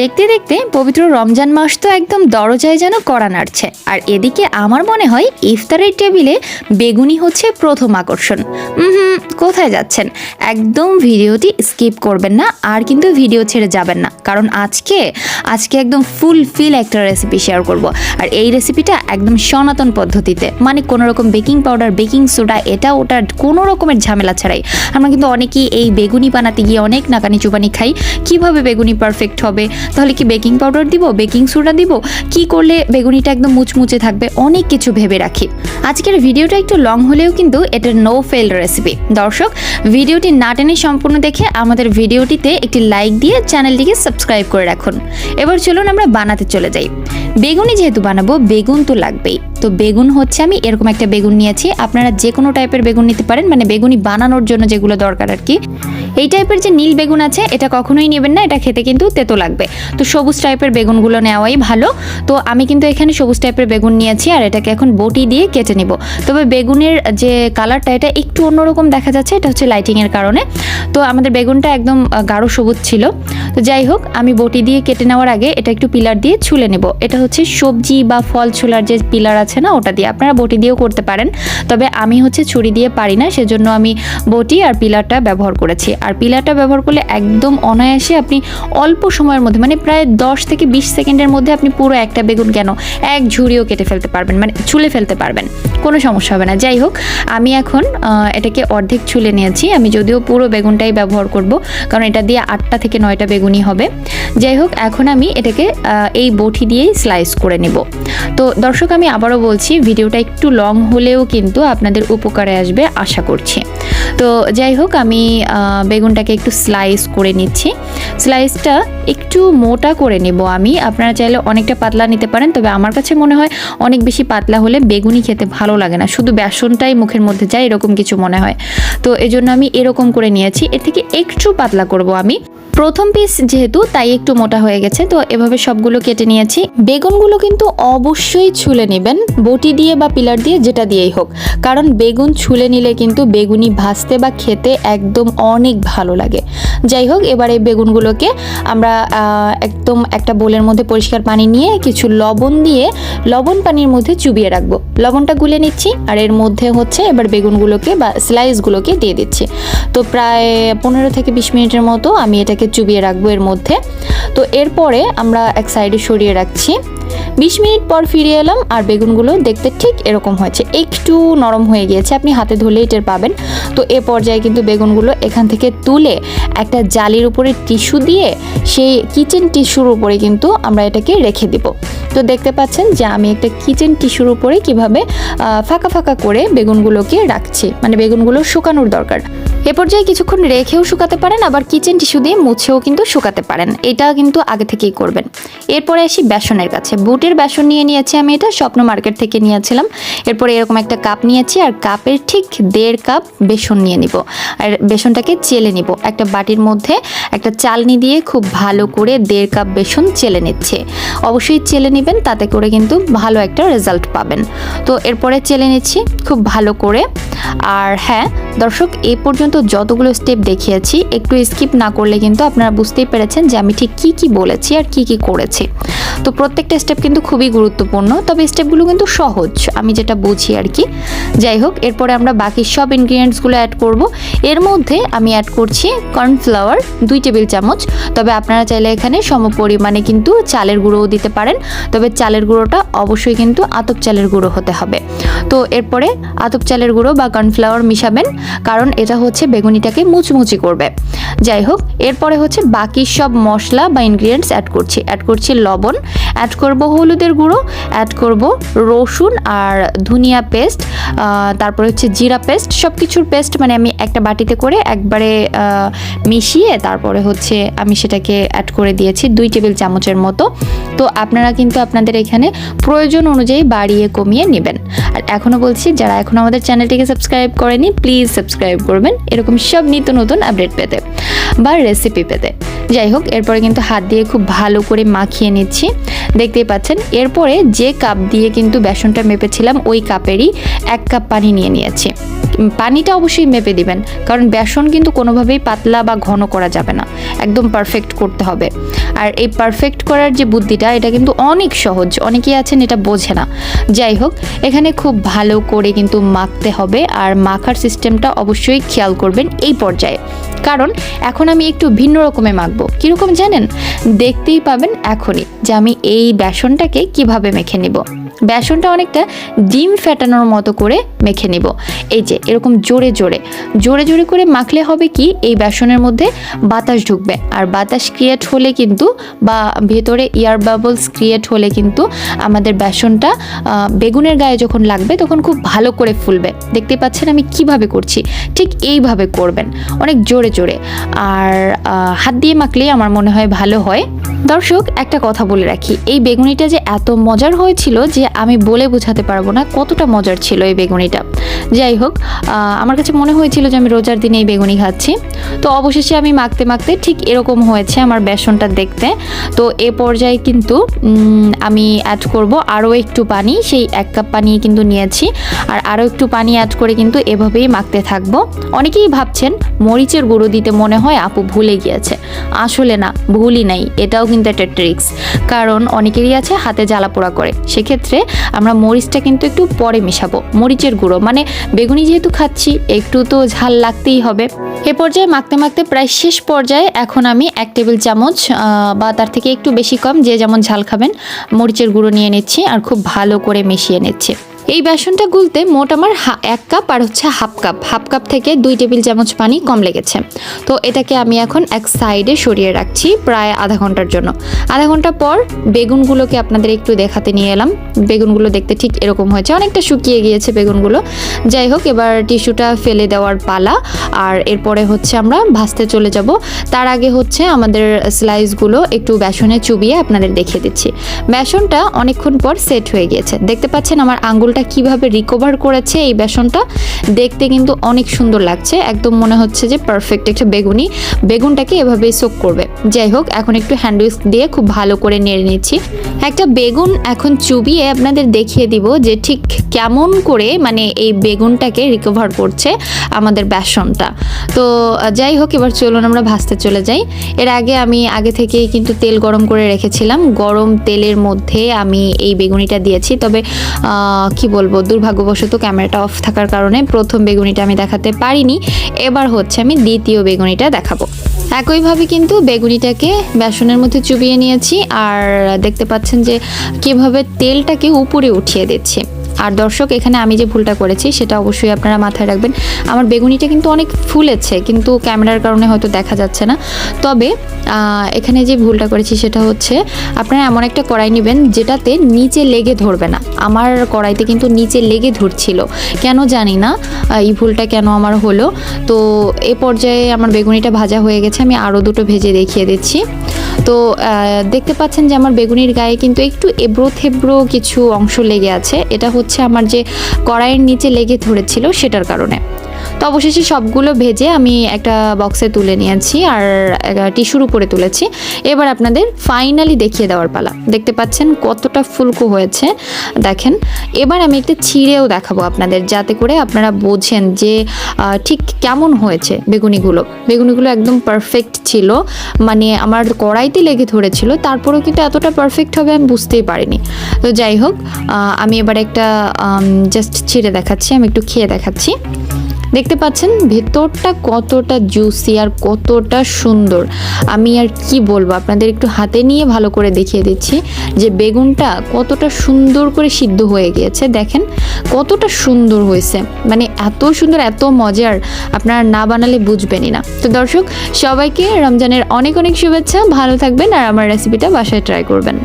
দেখতে দেখতে পবিত্র রমজান মাস তো একদম দরজায় যেন কড়া নাড়ছে। আর এদিকে আমার মনে হয় ইফতারের টেবিলে বেগুনি হচ্ছে প্রথম আকর্ষণ। হুম, কোথায় যাচ্ছেন? একদম ভিডিওটি স্কিপ করবেন না, আর কিন্তু ভিডিও ছেড়ে যাবেন না। কারণ আজকে আজকে একদম ফুল ফিল একটা রেসিপি শেয়ার করব। আর এই রেসিপিটা একদম সনাতন পদ্ধতিতে। মানে কোনো রকম বেকিং পাউডার বেকিং সোডা এটা ওটা কোনো রকমের ঝামেলা ছাড়াই। আমরা কিন্তু অনেকেই এই বেগুনি বানাতে গিয়ে অনেক নাকানি চুবানি খাই। কীভাবে বেগুনি পারফেক্ট হবে? তাহলে কি বেকিং পাউডার দিব? বেকিং সোডা দিব? কি করলে বেগুনিটা একদম মুচমুচে থাকবে? অনেক কিছু ভেবে রাখি। আজকের ভিডিওটা একটু লং হলেও কিন্তু এটা নো ফেল রেসিপি দর্শক, ভিডিওটি না টেনে সম্পূর্ণ দেখে আমাদের ভিডিওটিতে একটি লাইক দিয়ে চ্যানেলটিকে সাবস্ক্রাইব করে রাখুন। এবার চলুন আমরা বানাতে চলে যাই। বেগুনি যেহেতু বানাবো, বেগুন তো লাগবেই। তো বেগুন হচ্ছে আমি এরকম একটা বেগুন নিয়েছি। আপনারা যে কোনো টাইপের বেগুন নিতে পারেন। মানে বেগুনি বানানোর জন্য যেগুলো দরকার আর কি। এই টাইপের যে নীল বেগুন আছে, এটা কখনোই নেবেন না, এটা খেতে কিন্তু তেতো লাগবে। তো সবুজ টাইপের বেগুনগুলো নেওয়াই ভালো। তো আমি কিন্তু এখানে সবুজ টাইপের বেগুন নিয়েছি আর এটাকে এখন বটি দিয়ে কেটে নিব। তবে বেগুনের যে কালারটা এটা একটু অন্যরকম দেখা যাচ্ছে, এটা হচ্ছে লাইটিংয়ের কারণে। তো আমাদের বেগুনটা একদম গাঢ় সবুজ ছিল। তো যাই হোক, আমি বটি দিয়ে কেটে নেওয়ার আগে এটা একটু পিলার দিয়ে ছুলে নেব। এটা হচ্ছে সবজি বা ফল ছোলার যে পিলার আছে না, ওটা দিয়ে। আপনারা বটি দিয়েও করতে পারেন। তবে আমি হচ্ছে ছুরি দিয়ে পারি না, সেজন্য আমি বটি আর পিলারটা ব্যবহার করেছি। আর পিলারটা ব্যবহার করলে একদম অনায়াসে আপনি অল্প সময়ের মধ্যে মানে প্রায় দশ থেকে বিশ সেকেন্ডের মধ্যে আপনি পুরো একটা বেগুন কেন এক ঝুড়িও কেটে ফেলতে পারবেন মানে ছুলে ফেলতে পারবেন। কোনো সমস্যা হবে না। যাই হোক, আমি এখন এটাকে অর্ধেক ছুলে নিয়েছি। আমি যদিও পুরো বেগুনটাই ব্যবহার করব, কারণ এটা দিয়ে আটটা থেকে নয়টা বেগুনই হবে। যাই হোক, এখন আমি এটাকে এই বটি দিয়েই স্লাইস করে নেব। তো দর্শক, আমি আবারও বলছি, ভিডিওটা একটু লং হলেও কিন্তু আপনাদের উপকারে আসবে, আশা করছি। তো যাই হোক, আমি বেগুনটাকে একটু স্লাইস করে নিচ্ছি। স্লাইসটা একটু মোটা করে নেব আমি। আপনারা চাইলে অনেকটা পাতলা নিতে পারেন, তবে আমার কাছে মনে হয় অনেক বেশি পাতলা হলে বেগুনি খেতে ভালো লাগে না। শুধু বেসনটাই মুখের মধ্যে যায়, এরকম কিছু মনে হয়। তো এজন্য আমি এরকম করে নিয়েছি। এর থেকে একটু পাতলা করব আমি। প্রথম পিস যেহেতু, তাই একটু মোটা হয়ে গেছে, তো এভাবে সবগুলো কেটে নিয়েছি। বেগুনগুলো কিন্তু অবশ্যই ছুলে নেবেন, বটি দিয়ে বা পিলার দিয়ে, যেটা দিয়েই হোক। কারণ বেগুন ছুলে নিলে কিন্তু বেগুনি ভাজতে বা খেতে একদম অনেক ভালো লাগে। যাই হোক, এবার এই বেগুনগুলোকে আমরা একদম একটা বোলের মধ্যে পরিষ্কার পানি নিয়ে কিছু লবণ দিয়ে, লবণ পানির মধ্যে চুবিয়ে রাখব। লবণটা গুলে নিচ্ছি, আর এর মধ্যে হচ্ছে এবার বেগুনগুলোকে বা স্লাইসগুলোকে দিয়ে দিচ্ছি। তো প্রায় পনেরো থেকে বিশ মিনিটের মতো আমি এটাকে চুবিয়ে রাখব এর মধ্যে। তো এরপরে আমরা এক সাইডে সরিয়ে রাখছি। বিশ মিনিট পর ফিরে এলাম আর বেগুনগুলো দেখতে ঠিক এরকম হয়েছে। একটু নরম হয়ে গিয়েছে, আপনি হাতে ধরলেই টের পাবেন। তো এ পর্যায়ে কিন্তু বেগুনগুলো এখান থেকে তুলে একটা জালির উপরে টিস্যু দিয়ে সেই কিচেন টিস্যুর উপরে কিন্তু আমরা এটাকে রেখে দিব। তো দেখতে পাচ্ছেন যে আমি একটা কিচেন টিস্যুর উপরে কীভাবে ফাঁকা ফাঁকা করে বেগুনগুলোকে রাখছি। মানে বেগুনগুলো শুকানোর দরকার। এ পর্যায়ে কিছুক্ষণ রেখেও শুকাতে পারেন, আবার কিচেন টিস্যু দিয়ে মুছেও কিন্তু শুকাতে পারেন। এটা কিন্তু আগে থেকেই করবেন। এরপরে আসি বেসনের কাছে। বুটের বেসন নিয়ে নিয়েছি আমি এটা, স্বপ্ন মার্কেট থেকে নিয়েছিলাম। এরপরে এরকম একটা কাপ নিয়েছি, আর কাপের ঠিক দেড় কাপ বেসন নিয়ে নিব। আর বেসনটাকে চেলে নিব। একটা বাটির মধ্যে একটা চালনি দিয়ে খুব ভালো করে দেড় কাপ বেসন চেলে নিচ্ছে। অবশ্যই চেলে নেবেন, তাতে করে কিন্তু ভালো একটা রেজাল্ট পাবেন। তো এরপরে চেলে নিচ্ছি খুব ভালো করে। আর হ্যাঁ দর্শক, এ পর্যন্ত যতগুলো স্টেপ দেখিয়েছি, একটু স্কিপ না করলে কিন্তু আপনারা বুঝতেই পেরেছেন যে আমি ঠিক কি কি বলেছি আর কি কি করেছি। তো প্রত্যেকটা স্টেপ কিন্তু খুবই গুরুত্বপূর্ণ, তবে স্টেপগুলো কিন্তু সহজ, আমি যেটা বুঝি আর কি। যাই হোক, এরপরে আমরা বাকি সব ইনগ্রিডিয়েন্টসগুলো অ্যাড করব। এর মধ্যে আমি অ্যাড করছি কর্নফ্লাওয়ার দুই টেবিল চামচ, তবে আপনারা চাইলে এখানে সম পরিমাণে কিন্তু চালের গুঁড়োও দিতে পারেন, তবে চালের গুঁড়োটা অবশ্যই কিন্তু আতপ চালের গুঁড়ো হতে হবে। তো এরপরে আতপ চালের গুঁড়ো বা কর্নফ্লাওয়ার মিশাবেন, কারণ এটা হচ্ছে বেগুনিটাকে মুচমুচি করবে। যাই হোক এরপরে হচ্ছে বাকি সব মশলা বা ইনগ্রিডিয়েন্টস অ্যাড করছি। অ্যাড করছি লবণ অ্যাড করব হলুদের গুঁড়ো অ্যাড করব রসুন আর ধনিয়া পেস্ট তারপরে হচ্ছে জিরা পেস্ট সব কিছুর পেস্ট মানে আমি একটা বাটিতে করে একবারে মিশিয়ে তারপরে হচ্ছে আমি সেটাকে অ্যাড করে দিয়েছি দুই টেবিল চামচের মতো। তো আপনারা কিন্তু আপনাদের এখানে প্রয়োজন অনুযায়ী বাড়িয়ে কমিয়ে নেবেন। আর এখনও বলছি, যারা এখনও আমাদের চ্যানেলটিকে সাবস্ক্রাইব করেনি প্লিজ সাবস্ক্রাইব করবেন এরকম সব নিত্য নতুন আপডেট পেতে বা রেসিপি পেতে। যাই হোক এরপরে কিন্তু হাত দিয়ে খুব ভালো করে মাখিয়ে নিচ্ছি। দেখতেই পাচ্ছেন, এরপরে যে কাপ দিয়ে কিন্তু বেসনটা মেপেছিলাম, ওই কাপেরই এক কাপ পানি নিয়ে নিয়েছি। পানিটা অবশ্যই মেপে দিবেন, কারণ বেসন কিন্তু কোনোভাবেই পাতলা বা ঘন করা যাবে না। একদম পারফেক্ট করতে হবে। আর এই পারফেক্ট করার যে বুদ্ধিটা, এটা কিন্তু অনেক সহজ, অনেকেই আছেন এটা বোঝে না। যাই হোক এখানে খুব ভালো করে কিন্তু মাখতে হবে, আর মাখার সিস্টেমটা অবশ্যই খেয়াল করবেন এই পর্যায়ে। কারণ এখন আমি একটু ভিন্ন রকমে মাখবো। কীরকম জানেন? দেখতেই পাবেন এখনই যে আমি এই বেসনটাকে কীভাবে মেখে নিব। বেসনটা অনেকটা ডিম ফেটানোর মতো করে মেখে নিব। এই যে, এরকম জোরে জোরে। জোরে জোরে করে মাখলে হবে কি, এই বেসনের মধ্যে বাতাস ঢুকবে। আর বাতাস ক্রিয়েট হলে কিন্তু বা ভেতরে এয়ার বাবলস ক্রিয়েট হলে কিন্তু আমাদের বেসনটা বেগুনের গায়ে যখন লাগবে তখন খুব ভালো করে ফুলবে। দেখতে পাচ্ছেন আমি কীভাবে করছি? ঠিক এইভাবে করবেন। অনেক জোরে জোরে। আর হাত দিয়ে মাখলেই আমার মনে হয় ভালো হয়। দর্শক, একটা কথা বলে রাখি। এই বেগুনিটা যে এত মজার হয়েছিল যে আমি বলে বোঝাতে পারব না কতটা মজার ছিল এই বেগুনিটা। যাই হোক আমার কাছে মনে হয়েছিল যে আমি রোজার দিনে এই বেগুনি খাচ্ছি। তো অবশেষে আমি মাখতে মাখতে ঠিক এরকম হয়েছে আমার বেসনটা দেখতে। তো এ পর্যায়ে কিন্তু আমি অ্যাড করব আরও একটু পানি, সেই এক কাপ পানি কিন্তু নিয়েছি। আর আরও একটু পানি অ্যাড করে কিন্তু এভাবেই মাখতে থাকব। অনেকেই ভাবছেন, মরিচের গুঁড়ো দিতে মনে হয় আপু ভুলে গিয়েছে। আসলে না, ভুলই নাই, এটাও কিন্তু একটা ট্রিক্স কারণ অনেকেরই আছে হাতে জ্বালা পোড়া করে। সেক্ষেত্রে আমরা মরিচটা কিন্তু একটু পরে মেশাবো, মরিচের গুঁড়ো। মানে বেগুনি যেহেতু খাচ্ছি, একটু তো ঝাল লাগতেই হবে। এ পর্যায়ে মাখতে মাখতে প্রায় শেষ পর্যায়ে এখন আমি এক টেবিল চামচ বা তার থেকে একটু বেশি কম যে যেমন ঝাল খাবেন, মরিচের গুঁড়ো নিয়ে নিচ্ছি আর খুব ভালো করে মিশিয়ে নিচ্ছি। এই বেসনটা গুলতে মোট আমার এক কাপ আর হচ্ছে হাফ কাপ। হাফ কাপ থেকে দুই টেবিল চামচ পানি কম লেগেছে। তো এটাকে আমি এখন এক সাইডে সরিয়ে রাখছি প্রায় আধা ঘণ্টার জন্য। আধা ঘণ্টা পর বেগুনগুলোকে আপনাদের একটু দেখাতে নিয়ে এলাম। বেগুনগুলো দেখতে ঠিক এরকম হয়েছে। অনেকটা শুকিয়ে গিয়েছে বেগুনগুলো। যাই হোক, এবার টিস্যুটা ফেলে দেওয়ার পালা। আর এরপরে হচ্ছে আমরা ভাজতে চলে যাব। তার আগে হচ্ছে আমাদের স্লাইসগুলো একটু বেসনে চুবিয়ে আপনাদের দেখিয়ে দিচ্ছি। বেসনটা অনেকক্ষণ পর সেট হয়ে গিয়েছে। দেখতে পাচ্ছেন আমার আঙ্গুলটা কীভাবে রিকভার করেছে এই বেসনটা দেখতে কিন্তু অনেক সুন্দর লাগছে। একদম মনে হচ্ছে যে পারফেক্ট একটা বেগুনি। বেগুনটাকে এভাবেই সোক করবে। যাই হোক, এখন একটু হ্যান্ড উইস্ক দিয়ে খুব ভালো করে নেড়ে নিচ্ছি। একটা বেগুন এখন চুবিয়ে আপনাদের দেখিয়ে দিব যে ঠিক কেমন করে মানে এই বেগুনটাকে রিকভার করছে আমাদের বেসনটা। তো, যাই হোক, এবার চলুন আমরা ভাজতে চলে যাই। এর আগে আমি আগে থেকেই কিন্তু তেল গরম করে রেখেছিলাম। গরম তেলের মধ্যে আমি এই বেগুনিটা দিয়েছি। তবে কি বলব, দুর্ভাগ্যবশত ক্যামেরাটা অফ থাকার কারণে প্রথম বেগুনিটা আমি দেখাতে পারিনি। এবার হচ্ছে আমি দ্বিতীয় বেগুনিটা দেখাবো। একইভাবে কিন্তু বেগুনিটাকে বেসনের মধ্যে চুবিয়ে নিয়েছি, আর দেখতে পাচ্ছেন যে কীভাবে তেলটাকে উপরে উঠিয়ে দিচ্ছি। আর দর্শক, এখানে আমি যে ভুলটা করেছি, সেটা অবশ্যই আপনারা মাথায় রাখবেন। আমার বেগুনিটা কিন্তু অনেক ফুলেছে, কিন্তু ক্যামেরার কারণে হয়তো দেখা যাচ্ছে না। তবে এখানে যে ভুলটা করেছি, সেটা হচ্ছে, আপনারা এমন একটা কড়াই নেবেন, যেটাতে নিচে লেগে ধরবে না। আমার কড়াইতে কিন্তু নিচে লেগে ধরছিল। কেন জানি না এই ভুলটা কেন আমার হলো। তো, এ পর্যায়ে আমার বেগুনিটা ভাজা হয়ে গেছে, আমি আরও দুটো ভেজে দেখিয়ে দিচ্ছি। তো দেখতে পাচ্ছেন যে আমার বেগুনির গায়ে কিন্তু একটু এব্রো থেব্রো কিছু অংশ লেগে আছে। এটা হচ্ছে আমার যে কড়াইয়ের নিচে লেগে ধরেছিল সেটার কারণে। তো অবশেষে সবগুলো ভেজে আমি একটা বক্সে তুলে নিয়েছি আর টিস্যুর উপরে তুলেছি। এবার আপনাদের ফাইনালি দেখিয়ে দেওয়ার পালা। দেখতে পাচ্ছেন কতটা ফুলকো হয়েছে। দেখেন, এবার আমি একটা ছিঁড়েও দেখাবো আপনাদের, যাতে করে আপনারা বোঝেন যে ঠিক কেমন হয়েছে বেগুনিগুলো। বেগুনিগুলো একদম পারফেক্ট ছিল। মানে আমার কড়াইতে লেগে ধরেছিল, তারপরেও কিন্তু এতটা পারফেক্ট হবে আমি বুঝতেই পারিনি। তো যাই হোক আমি এবার একটা জাস্ট ছিঁড়ে দেখাচ্ছি, আমি একটু খেয়ে দেখাচ্ছি। দেখতে পাচ্ছেন ভেতরটা কতটা জুসি আর কতটা সুন্দর। আমি আর কি বলব, আপনাদের একটু হাতে নিয়ে ভালো করে দেখিয়ে দিচ্ছি যে বেগুনটা কতটা সুন্দর করে সিদ্ধ হয়ে গিয়েছে। দেখেন কতটা সুন্দর হয়েছে। মানে এত সুন্দর, এত মজার আপনারা না বানালে বুঝবেনই না। তো দর্শক, সবাইকে রমজানের অনেক অনেক শুভেচ্ছা, ভালো থাকবেন আর আমার রেসিপিটা বাসায় ট্রাই করবেন।